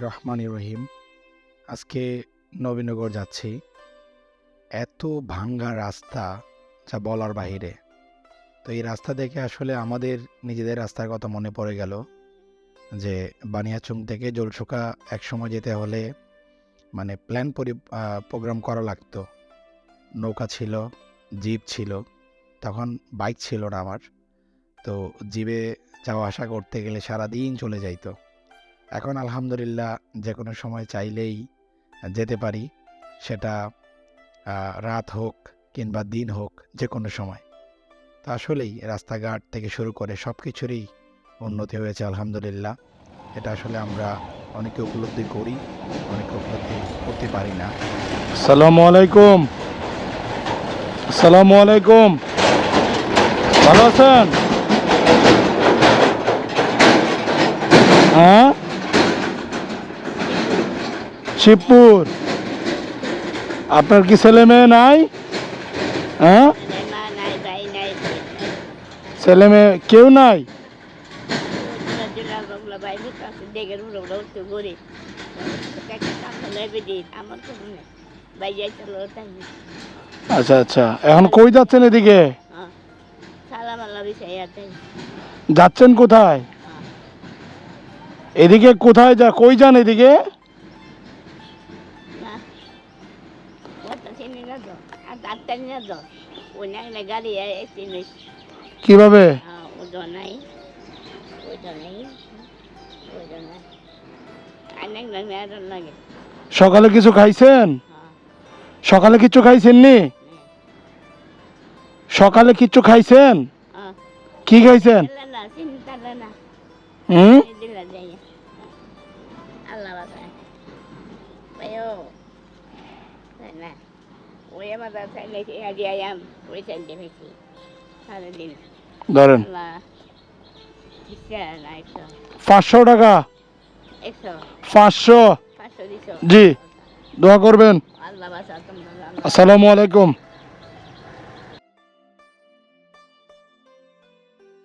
রহমান রহিম। আজকে নবীনগর যাচ্ছি। এত ভাঙ্গা রাস্তা যা বলার বাহিরে। তো এই রাস্তা দেখে আসলে আমাদের নিজেদের রাস্তার কথা মনে পড়ে গেল। যে বানিয়াচুং থেকে জলসুকা একসময় যেতে হলে মানে প্ল্যান পরি প্রোগ্রাম করা লাগতো। নৌকা ছিল, জিপ ছিল, তখন বাইক ছিল না আমার। তো জিপে যাওয়া আসা করতে গেলে সারা দিন চলে যাইত। এখন আলহামদুলিল্লাহ যে কোনো সময় চাইলেই যেতে পারি, সেটা রাত হোক কিংবা দিন হোক যে কোনো সময়। তো আসলেই রাস্তাঘাট থেকে শুরু করে সব কিছুরই উন্নতি হয়েছে আলহামদুলিল্লাহ। এটা আসলে আমরা অনেকে উপলব্ধি করি, অনেকে উপলব্ধি করতে পারি না। আসসালামু আলাইকুম। আসসালামু আলাইকুম। ভালো আছেন? হ্যাঁ? শিবপুর। আপনার কি ছেলে মেয়ে নাই? হ্যাঁ? ছেলে মেয়ে কেউ নাই? আচ্ছা আচ্ছা। এখন কই যাচ্ছেন এদিকে? যাচ্ছেন কোথায়? এদিকে কোথায় যা কই যান এদিকে? কীভাবে? সকালে কিছু খাইছেন? হ্যাঁ। সকালে কিছু খাইছেন নি সকালে কিছু খাইছেন? হ্যাঁ কি খাইছেন? হুম? ধরেন। পাঁচশো টাকা? পাঁচশো? জি। দোয়া করবেন। আসসালামু আলাইকুম।